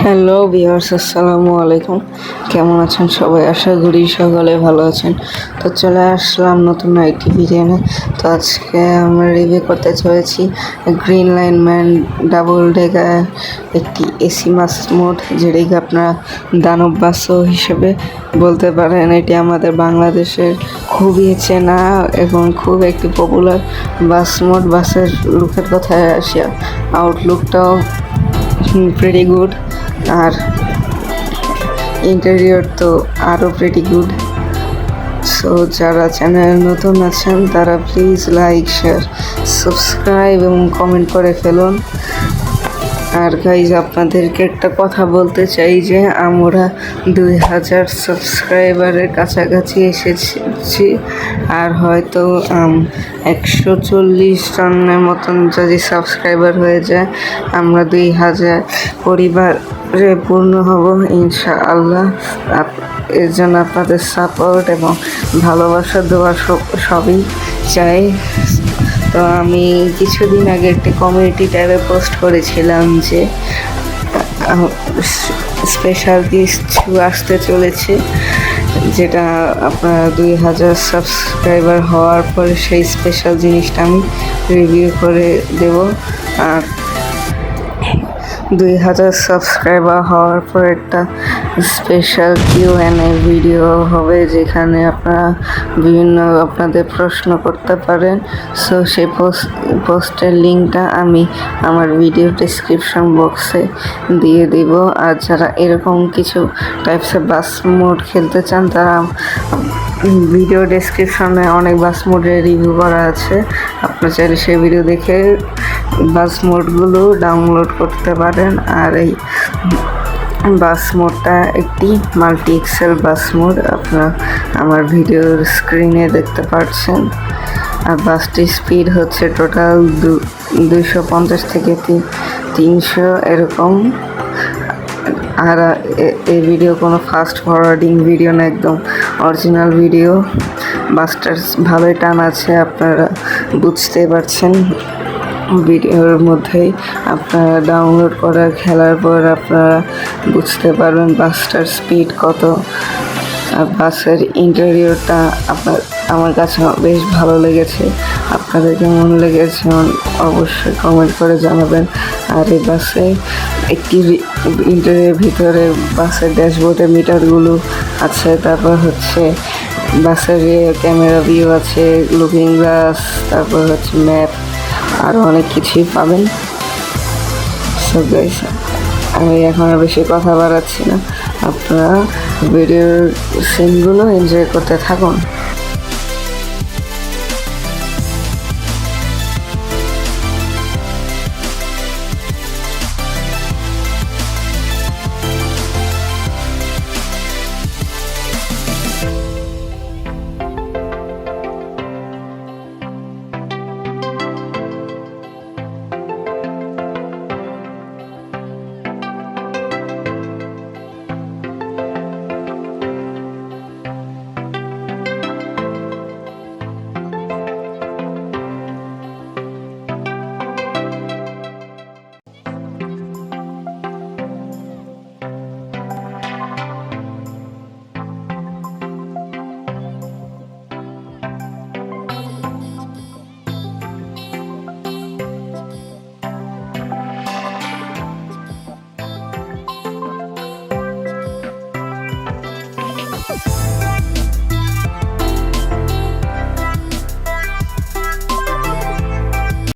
Hello viewers আসসালামু আলাইকুম। কেমন আছেন সবাই? আশা করি সকলে ভালো আছেন। তো চলে আসলাম নতুন একটি ভিডিও তো আজকে আমরা রিভিউ করতে চলেছি green line man double dagger একটি এসি মাস মোড যেটিকে আপনারা দানব বাস হিসেবে বলতে পারেন। এটি আমাদের বাংলাদেশের খুবই চেনা এবং খুব একটি পপুলার বাস মোড বাসের লুকের কথায় আসি। আউটলুকটাও প্রেটি গুড আর ইন্টেরিয়র তো আরও প্রেটি গুড সো যারা চ্যানেল নতুন আছেন, তারা প্লিজ লাইক শেয়ার সাবস্ক্রাইব এবং কমেন্ট করে ফেলুন। আর গাইজ আপনাদেরকে একটা কথা বলতে চাই যে আমরা দুই হাজার সাবস্ক্রাইবারের কাছাকাছি এসেছি আর হয়তো একশো চল্লিশ টনের মতন যদি সাবস্ক্রাইবার হয়ে যায়, আমরা দুই হাজার পরিবারে পূর্ণ হব, ইনশাআল্লাহ। আপ- এর জন্য আপনাদের সাপোর্ট এবং ভালোবাসা দেওয়া সব- সবই চাই। তো আমি কিছুদিন আগে একটি কমিউনিটি ট্যাবে পোস্ট করেছিলাম যে স্পেশাল কিছু আসতে চলেছে, যেটা আপনার দুই হাজার সাবস্ক্রাইবার হওয়ার পরে সেই স্পেশাল জিনিসটা আমি রিভিউ করে দেব। আর দুই হাজার সাবস্ক্রাইবার হওয়ার পর একটা স্পেশাল কিউ এ ভিডিও হবে, যেখানে আপনারা বিভিন্ন আপনাদের প্রশ্ন করতে পারেন। সো সেই পোস্ট পোস্টের লিঙ্কটা আমি আমার ভিডিও ডিসক্রিপশন বক্সে দিয়ে দিব। আর যারা এরকম কিছু টাইপসের বাস মোড খেলতে চান, তারা ভিডিও ডেসক্রিপশনে অনেক বাস মোডের রিভিউ করা আছে। আপনার চাইলে সেই ভিডিও দেখে বাস মোডগুলো ডাউনলোড করতে পারেন। আর এই বাস মোডটা একটি মাল্টি এক্সেল বাস মোড আপনার আমার ভিডিওর স্ক্রিনে দেখতে পাচ্ছেন আর বাসটির স্পিড হচ্ছে টোটাল দুইশো পঞ্চাশ থেকে তিন তিনশো, এরকম। আর এই ভিডিও কোনো ফাস্ট ফরওয়ার্ডিং ভিডিও না, একদম অরিজিনাল ভিডিও বাস্টার ভালোই টান আছে, আপনারা বুঝতে পারছেন ভিডিওর মধ্যেই আপনারা ডাউনলোড করা, খেলার পর আপনারা বুঝতে পারবেন বাস্টার স্পিড কত। আর বাসের ইন্টেরিয়রটা আপনার, আমার কাছে বেশ ভালো লেগেছে। আপনাদের কেমন লেগেছে অবশ্যই কমেন্ট করে জানাবেন। আর এই বাসে একটি ইন্টেরিয়র ভিতরে বাসের ড্যাশবোর্ডে মিটারগুলো আছে, তারপর হচ্ছে বাসের ক্যামেরা ভিউ আছে লুকিং গ্লাস তারপর হচ্ছে ম্যাপ আরও অনেক কিছুই পাবেন। সব গাইস আমি এখন আর বেশি কথা বাড়াচ্ছি না। আপনারা ভিডিওর সিনগুলো এনজয় করতে থাকুন।